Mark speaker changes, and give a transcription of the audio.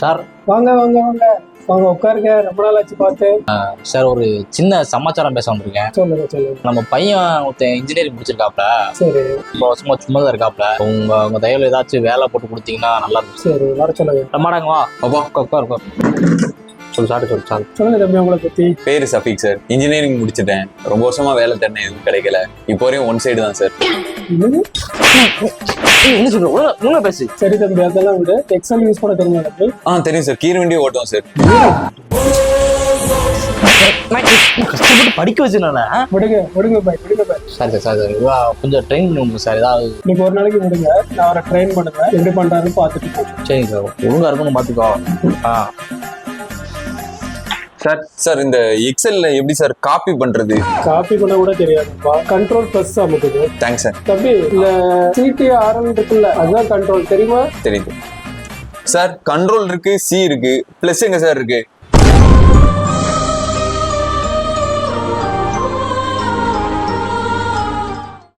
Speaker 1: Sir?
Speaker 2: வாங்க வாங்க வாங்க. வாங்க உட்காருங்க. ரொம்ப நாள் ஆச்சு பார்த்து.
Speaker 1: சார் ஒரு சின்ன சமாச்சாரம் பேச வந்திருக்கேன்.
Speaker 2: சொல்லுங்க சொல்லுங்க.
Speaker 1: நம்ம பையன் ஒருத்தன் இன்ஜினியரிங் முடிச்சிருக்காப்ல.
Speaker 2: சரி.
Speaker 1: இப்போ வருஷமா சும்மா தான் இருக்காப்ல. உங்க உங்க தயவுல ஏதாச்சும் வேலை போட்டு கொடுத்தீங்கன்னா நல்லா இருக்கும்.
Speaker 2: சரி வர சொல்லுங்க.
Speaker 1: நம்மடாங்க வா அப்பா. உட்கார் உட்கார் சொல்லு சாப்பிட்டு சொல்லு சார்.
Speaker 2: சொல்லுங்க தம்பி உங்களை பத்தி.
Speaker 3: பேரு சஃபிக் சார். இன்ஜினியரிங் முடிச்சிட்டேன். ரொம்ப வருஷமா வேலை தேடினேன் எதுவும் கிடைக்கல. இப்போ வரையும் ஒன் சைடு தான் சார்?
Speaker 1: என்ன சொல்ற? ஒழுங்கா பேசு?
Speaker 2: சரி தம்பி அதெல்லாம் விடு. எக்ஸல் யூஸ் பண்ண தெரியுமா தம்பி?
Speaker 3: ஆ தெரியும் சார் கீர் வண்டியே ஓட்டுவோம் சார்
Speaker 1: கஷ்டப்பட்டு படிக்க வச்சுனால
Speaker 2: விடுங்க விடுங்க பாய் விடுங்க பாய்
Speaker 1: சார் சார் சார் கொஞ்சம் ட்ரெயின் பண்ணி விடுங்க சார் ஏதாவது
Speaker 2: இன்னைக்கு ஒரு நாளைக்கு விடுங்க. நான் அவரை ட்ரெயின் பண்ணுவேன். எப்படி பண்றாருன்னு பார்த்துட்டு.
Speaker 1: சரிங்க சார் ஒழுங்கா இருக்கணும் பார்த்துக்கோ. ஆ.
Speaker 3: சார் சார் இந்த எக்ஸல்ல எப்படி சார் காப்பி பண்றது?
Speaker 2: காப்பி பண்ண கூட தெரியாதுப்பா. கண்ட்ரோல் ப்ளஸ் அமுக்குது.
Speaker 3: தேங்க்ஸ் சார்
Speaker 2: தம்பி இந்த சிடி ஆர்எல் இருக்குல்ல அதுதான் கண்ட்ரோல் தெரியுமா?
Speaker 3: தெரியுது. சார் கண்ட்ரோல் இருக்கு சி இருக்கு. பிளஸ் எங்க சார் இருக்கு?